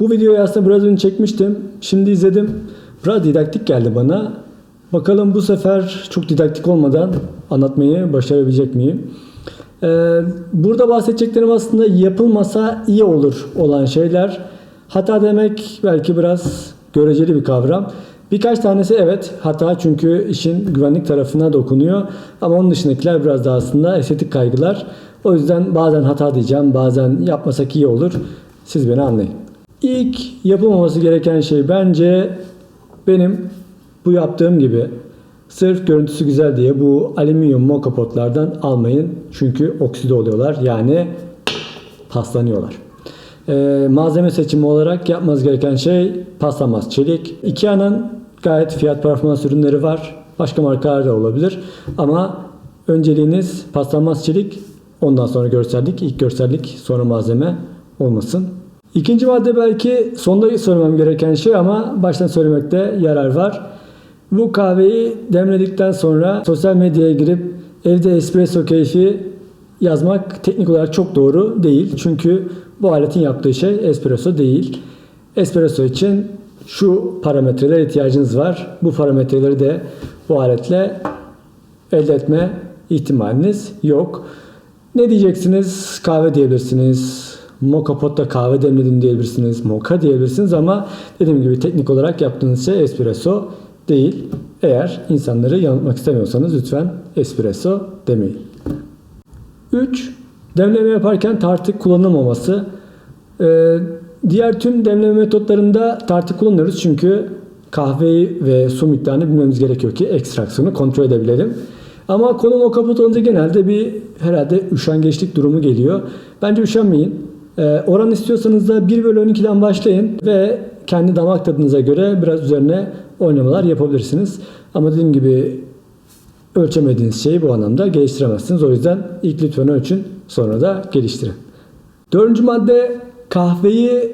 Bu videoyu aslında biraz önce çekmiştim. Şimdi izledim. Biraz didaktik geldi bana. Bakalım bu sefer çok didaktik olmadan anlatmayı başarabilecek miyim? Ee, burada bahsedeceklerim aslında yapılmasa iyi olur olan şeyler. Hata demek belki biraz göreceli bir kavram. Birkaç tanesi evet hata çünkü işin güvenlik tarafına dokunuyor. Ama onun dışındakiler biraz daha aslında estetik kaygılar. O yüzden bazen hata diyeceğim, bazen yapmasak iyi olur. Siz beni anlayın. İlk yapılmaması gereken şey bence benim bu yaptığım gibi sırf görüntüsü güzel diye bu alüminyum moka potlardan almayın. Çünkü okside oluyorlar. Yani paslanıyorlar. Ee, malzeme seçimi olarak yapmanız gereken şey paslanmaz çelik. Ikea'nın gayet fiyat performans ürünleri var. Başka markalar da olabilir. Ama önceliğiniz paslanmaz çelik. Ondan sonra görsellik. ilk görsellik sonra malzeme olmasın. İkinci madde belki sonda söylemem gereken şey ama baştan söylemekte yarar var. Bu kahveyi demledikten sonra sosyal medyaya girip evde espresso keyfi yazmak teknik olarak çok doğru değil. Çünkü bu aletin yaptığı şey espresso değil. Espresso için şu parametreler ihtiyacınız var. Bu parametreleri de bu aletle elde etme ihtimaliniz yok. Ne diyeceksiniz? Kahve diyebilirsiniz. Moka potta kahve demledim diyebilirsiniz. Moka diyebilirsiniz ama dediğim gibi teknik olarak yaptığınız şey espresso değil. Eğer insanları yanıltmak istemiyorsanız lütfen espresso demeyin. 3. Demleme yaparken tartı kullanılmaması. Ee, diğer tüm demleme metotlarında tartı kullanıyoruz çünkü kahveyi ve su miktarını bilmemiz gerekiyor ki ekstraksiyonu kontrol edebilelim. Ama konu o kaput olunca genelde bir herhalde üşengeçlik durumu geliyor. Bence üşenmeyin. Ee, oran istiyorsanız da 1 bölü 12'den başlayın ve kendi damak tadınıza göre biraz üzerine oynamalar yapabilirsiniz. Ama dediğim gibi ölçemediğiniz şeyi bu anlamda geliştiremezsiniz. O yüzden ilk lütfen ölçün sonra da geliştirin. Dördüncü madde kahveyi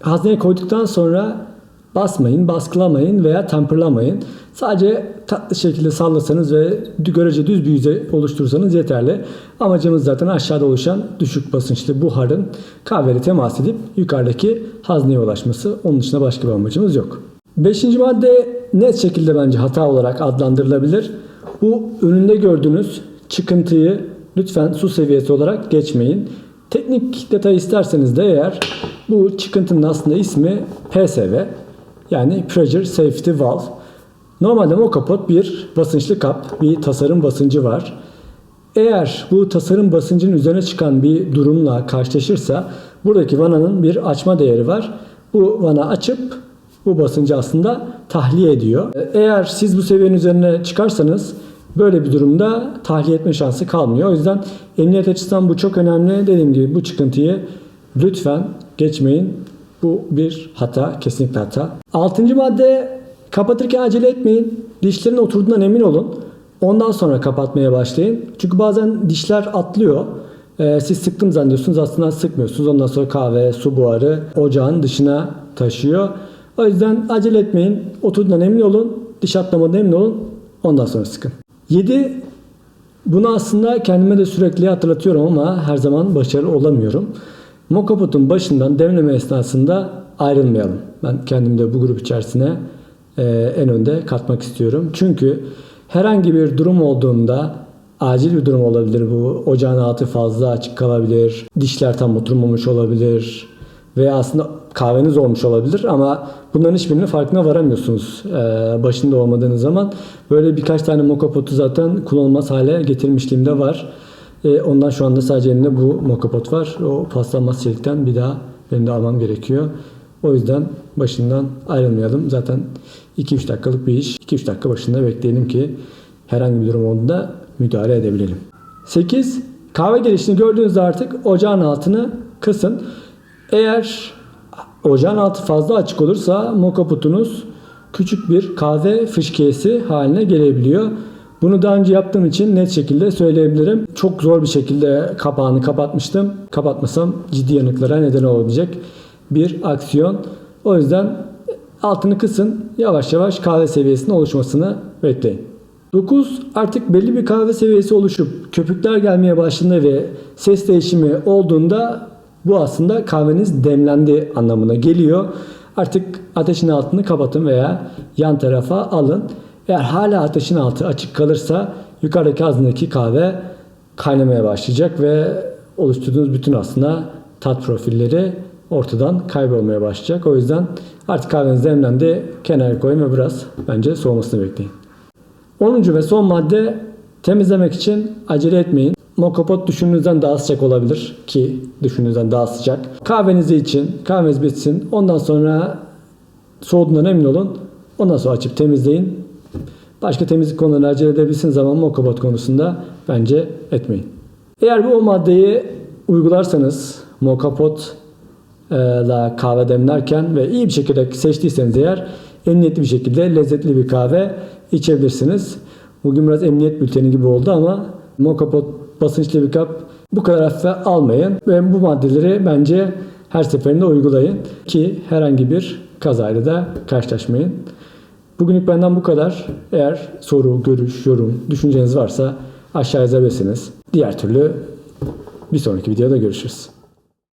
hazneye koyduktan sonra basmayın, baskılamayın veya temperlamayın. Sadece tatlı şekilde sallasanız ve görece düz bir yüzey oluşturursanız yeterli. Amacımız zaten aşağıda oluşan düşük basınçlı buharın kahveyle temas edip yukarıdaki hazneye ulaşması. Onun dışında başka bir amacımız yok. Beşinci madde net şekilde bence hata olarak adlandırılabilir. Bu önünde gördüğünüz çıkıntıyı lütfen su seviyesi olarak geçmeyin. Teknik detay isterseniz de eğer bu çıkıntının aslında ismi PSV yani Pressure Safety Valve. Normalde o kapot bir basınçlı kap, bir tasarım basıncı var. Eğer bu tasarım basıncının üzerine çıkan bir durumla karşılaşırsa buradaki vananın bir açma değeri var. Bu vana açıp bu basıncı aslında tahliye ediyor. Eğer siz bu seviyenin üzerine çıkarsanız böyle bir durumda tahliye etme şansı kalmıyor. O yüzden emniyet açısından bu çok önemli. Dediğim gibi bu çıkıntıyı lütfen geçmeyin. Bu bir hata, kesinlikle hata. Altıncı madde kapatırken acele etmeyin. Dişlerin oturduğundan emin olun. Ondan sonra kapatmaya başlayın. Çünkü bazen dişler atlıyor. Ee, siz sıktım zannediyorsunuz aslında sıkmıyorsunuz. Ondan sonra kahve, su buharı ocağın dışına taşıyor. O yüzden acele etmeyin. Oturduğundan emin olun. Diş atlamadan emin olun. Ondan sonra sıkın. 7. Bunu aslında kendime de sürekli hatırlatıyorum ama her zaman başarılı olamıyorum. Mokapotun başından demleme esnasında ayrılmayalım. Ben kendimi de bu grup içerisine e, en önde katmak istiyorum. Çünkü herhangi bir durum olduğunda acil bir durum olabilir bu. Ocağın altı fazla açık kalabilir. Dişler tam oturmamış olabilir. Veya aslında kahveniz olmuş olabilir ama bunların hiçbirinin farkına varamıyorsunuz e, başında olmadığınız zaman. Böyle birkaç tane mokapotu zaten kullanılmaz hale getirmişliğim de var. E, ondan şu anda sadece elimde bu mokapot var. O paslanmaz çelikten bir daha benim de almam gerekiyor. O yüzden başından ayrılmayalım. Zaten 2-3 dakikalık bir iş. 2-3 dakika başında bekleyelim ki herhangi bir durum olduğunda müdahale edebilelim. 8. Kahve gelişini gördüğünüzde artık ocağın altını kısın. Eğer ocağın altı fazla açık olursa mokaputunuz küçük bir kahve fışkiyesi haline gelebiliyor. Bunu daha önce yaptığım için net şekilde söyleyebilirim. Çok zor bir şekilde kapağını kapatmıştım. Kapatmasam ciddi yanıklara neden olabilecek bir aksiyon. O yüzden altını kısın. Yavaş yavaş kahve seviyesinin oluşmasını bekleyin. 9. Artık belli bir kahve seviyesi oluşup köpükler gelmeye başladığında ve ses değişimi olduğunda Bu aslında kahveniz demlendi anlamına geliyor. Artık ateşin altını kapatın veya yan tarafa alın. Eğer hala ateşin altı açık kalırsa yukarıdaki haznedeki kahve kaynamaya başlayacak ve oluşturduğunuz bütün aslında tat profilleri ortadan kaybolmaya başlayacak. O yüzden artık kahveniz demlendi. Kenara koyun ve biraz bence soğumasını bekleyin. 10. ve son madde temizlemek için acele etmeyin. Mokopot düşündüğünüzden daha sıcak olabilir ki düşündüğünüzden daha sıcak. Kahvenizi için, kahveniz bitsin. Ondan sonra soğuduğundan emin olun. Ondan sonra açıp temizleyin. Başka temizlik konularını acele ama mokopot konusunda bence etmeyin. Eğer bu maddeyi uygularsanız mokapot e, la kahve demlerken ve iyi bir şekilde seçtiyseniz eğer emniyetli bir şekilde lezzetli bir kahve içebilirsiniz. Bugün biraz emniyet bülteni gibi oldu ama mokapot basınçlı bir kap bu kadar hafife almayın ve bu maddeleri bence her seferinde uygulayın ki herhangi bir kazayla da karşılaşmayın. Bugünlük benden bu kadar. Eğer soru, görüş, yorum, düşünceniz varsa aşağı yazabilirsiniz. Diğer türlü bir sonraki videoda görüşürüz.